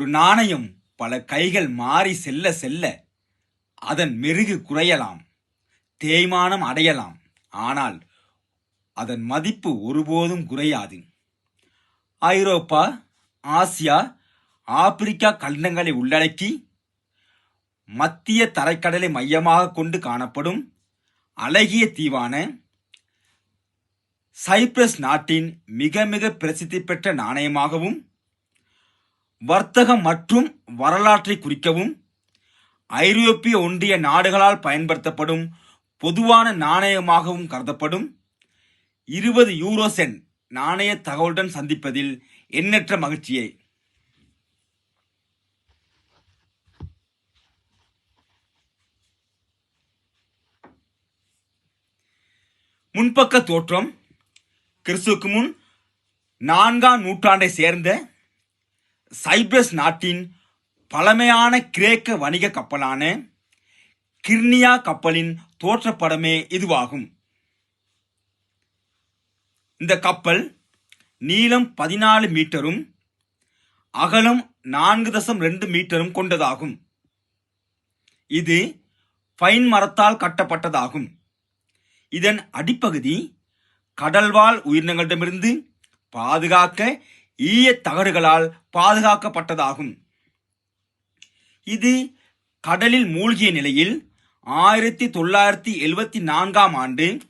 ஒரு நாணயம் பல கைகள் மாறி செல்ல செல்ல அதன் மெருகு குறையலாம் தேய்மானம் அடையலாம். ஆனால் அதன் மதிப்பு ஒருபோதும் குறையாது. ஐரோப்பா ஆசியா ஆப்பிரிக்கா கண்டங்களை உள்ளடக்கி மத்திய தரைக்கடலை மையமாக கொண்டு காணப்படும் அழகிய தீவான சைப்ரஸ் நாட்டின் மிக மிக பிரசித்தி பெற்ற நாணயமாகவும் வர்த்தகம் மற்றும் வரலாற்றை குறிக்கவும் ஐரோப்பிய ஒன்றிய நாடுகளால் பயன்படுத்தப்படும் பொதுவான நாணயமாகவும் கருதப்படும். இருபது யூரோ சென்ட் நாணய தகவலுடன் சந்திப்பதில் எண்ணற்ற மகிழ்ச்சியை. முன்பக்க தோற்றம் கிறிஸ்துக்கு முன் நான்காம் நூற்றாண்டை சேர்ந்த சைப்ரஸ் நாட்டின் பழமையான கிரேக்க வணிக கப்பலான கிர்னியா கப்பலின் தோற்றப்படமே இதுவாகும். இந்த கப்பல் நீளம் பதினாலு மீட்டரும் அகலம் நான்கு தசம் ரெண்டு மீட்டரும் கொண்டதாகும். இது பைன் மரத்தால் கட்டப்பட்டதாகும். இதன் அடிப்பகுதி கடல்வாழ் உயிரினங்களிடமிருந்து பாதுகாக்க ஈய தகடுகளால் பாதுகாக்கப்பட்டதாகும். இது கடலில் மூழ்கிய நிலையில் ஆயிரத்தி தொள்ளாயிரத்தி எழுபத்தி நான்காம் ஆண்டு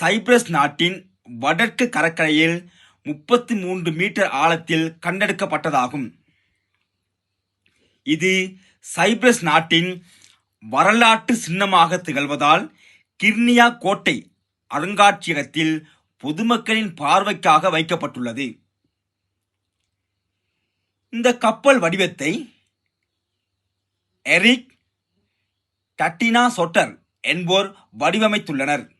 சைப்ரஸ் நாட்டின் வடக்கு கடற்கரையில் முப்பத்தி மூன்று மீட்டர் ஆழத்தில் கண்டெடுக்கப்பட்டதாகும். இது சைப்ரஸ் நாட்டின் வரலாற்று சின்னமாக திகழ்வதால் கிர்னியா கோட்டை அருங்காட்சியகத்தில் பொதுமக்களின் பார்வைக்காக வைக்கப்பட்டுள்ளது. இந்த கப்பல் வடிவத்தை எரிக் டட்டினா சொட்டர் என்போர் வடிவமைத்துள்ளனர்.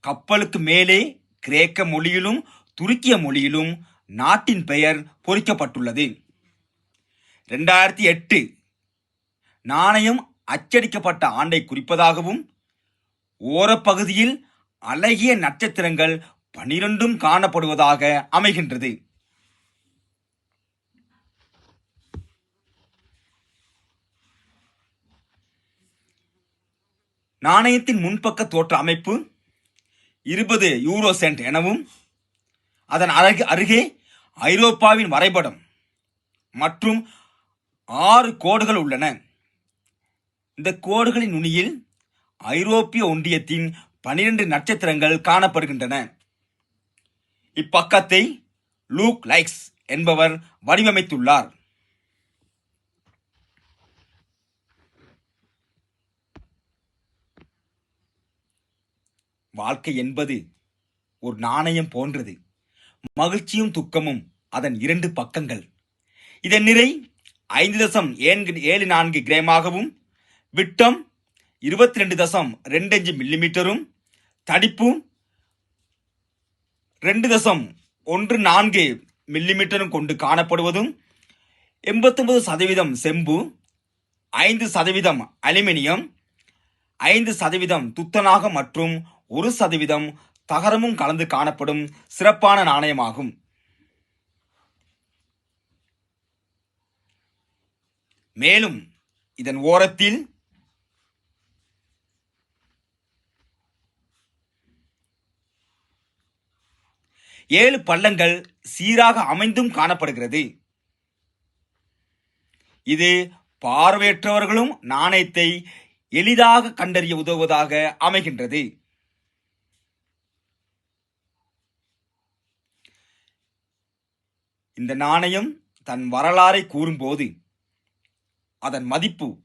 கப்பலுக்கு மேலே கிரேக்க மொழியிலும் துருக்கிய மொழியிலும் நாட்டின் பெயர் பொறிக்கப்பட்டுள்ளது. ரெண்டாயிரத்தி எட்டு நாணயம் அச்சடிக்கப்பட்ட ஆண்டை குறிப்பதாகவும் ஓரப்பகுதியில் அழகிய நட்சத்திரங்கள் பனிரெண்டும் காணப்படுவதாக அமைகின்றது. நாணயத்தின் முன்பக்க தோற்ற அமைப்பு இருபது யூரோ சென்ட் எனவும் அதன் அருகே அருகே ஐரோப்பாவின் வரைபடம் மற்றும் ஆறு கோடுகள் உள்ளன. இந்த கோடுகளின் நுனியில் ஐரோப்பிய ஒன்றியத்தின் பனிரெண்டு நட்சத்திரங்கள் காணப்படுகின்றன. இப்பக்கத்தை லூக் லைக்ஸ் என்பவர் வடிவமைத்துள்ளார். வாழ்க்கை என்பது ஒரு நாணயம் போன்றது. மகிழ்ச்சியும் துக்கமும் அதன் இரண்டு பக்கங்கள். இதன் நிறை ஐந்து தசம் ஏழு ஏழு நான்கு கிராமாகவும் விட்டம் இருபத்தி ரெண்டு தசம் ரெண்டு அஞ்சு மில்லிமீட்டரும் தடிப்பும் ரெண்டு தசம் ஒன்று நான்கு மில்லிமீட்டரும் கொண்டு காணப்படுவதும் எண்பத்தொன்பது சதவீதம் செம்பு ஐந்து சதவீதம் அலுமினியம் ஐந்து சதவீதம் துத்தநாகம் மற்றும் ஒரு சதவீதம் தகரமும் கலந்து காணப்படும் சிறப்பான நாணயமாகும். மேலும் இதன் ஓரத்தில் ஏழு பள்ளங்கள் சீராக அமைந்தும் காணப்படுகிறது. இது பார்வையற்றவர்களும் நாணயத்தை எளிதாக கண்டறிய உதவுவதாக அமைகின்றது. இந்த நாணயம் தன் வரலாறை கூறும்போது அதன் மதிப்பு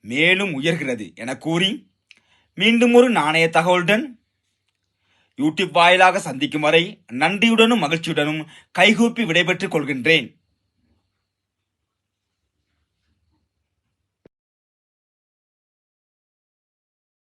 மேலும் உயர்கிறது என கூறி மீண்டும் ஒரு நாணய தகவலுடன் யூடியூப் வாயிலாக சந்திக்கும் வரை நன்றியுடனும் மகிழ்ச்சியுடனும் கைகூப்பி விடைபெற்றுக் கொள்கின்றேன்.